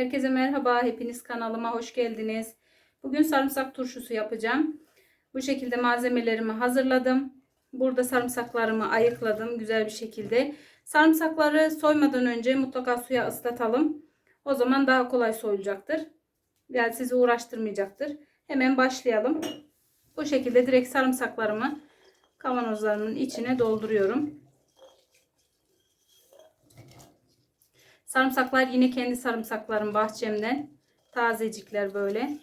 Herkese merhaba. Hepiniz kanalıma hoş geldiniz. Bugün sarımsak turşusu yapacağım. Bu şekilde malzemelerimi hazırladım. Burada sarımsaklarımı ayıkladım güzel bir şekilde. Sarımsakları soymadan önce mutlaka suya ıslatalım. O zaman daha kolay soyulacaktır. Yani sizi uğraştırmayacaktır. Hemen başlayalım. Bu şekilde direkt sarımsaklarımı kavanozlarımın içine dolduruyorum. Sarımsaklar yine kendi sarımsaklarım bahçemden. Tazecikler böyle.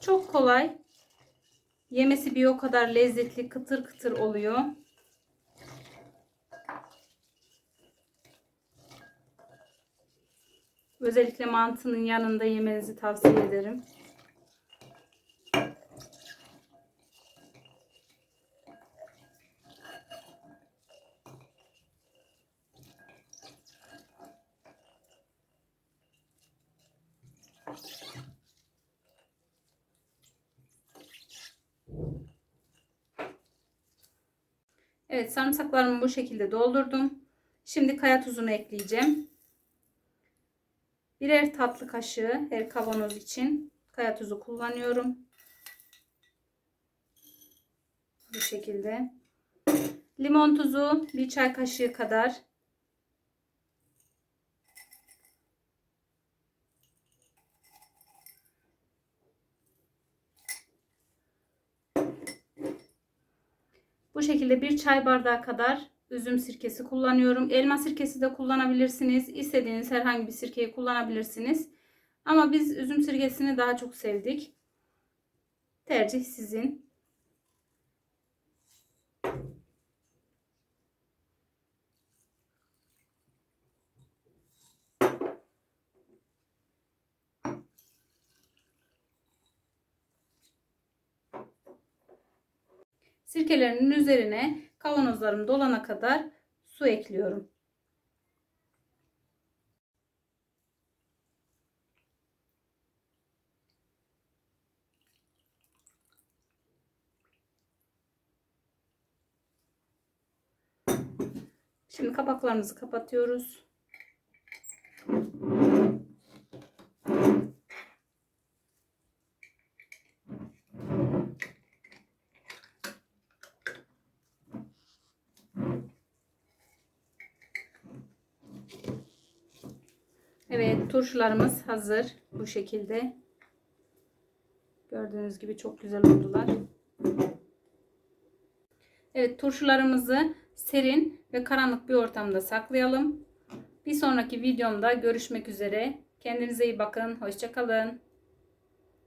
Çok kolay. Yemesi bir o kadar lezzetli, kıtır kıtır oluyor. Özellikle mantının yanında yemenizi tavsiye ederim. Evet sarımsaklarımı bu şekilde doldurdum. Şimdi kaya tuzunu ekleyeceğim. Birer tatlı kaşığı her kavanoz için kaya tuzu kullanıyorum. Bu şekilde. Limon tuzu bir çay kaşığı kadar. Bu şekilde bir çay bardağı kadar üzüm sirkesi kullanıyorum. Elma sirkesi de kullanabilirsiniz. İstediğiniz herhangi bir sirkeyi kullanabilirsiniz. Ama biz üzüm sirkesini daha çok sevdik. Tercih sizin. Sirkelerinin üzerine kavanozlarım dolana kadar su ekliyorum. Şimdi kapaklarımızı kapatıyoruz. Evet turşularımız hazır bu şekilde. Gördüğünüz gibi çok güzel oldular. Evet turşularımızı serin ve karanlık bir ortamda saklayalım. Bir sonraki videomda görüşmek üzere. Kendinize iyi bakın. Hoşçakalın.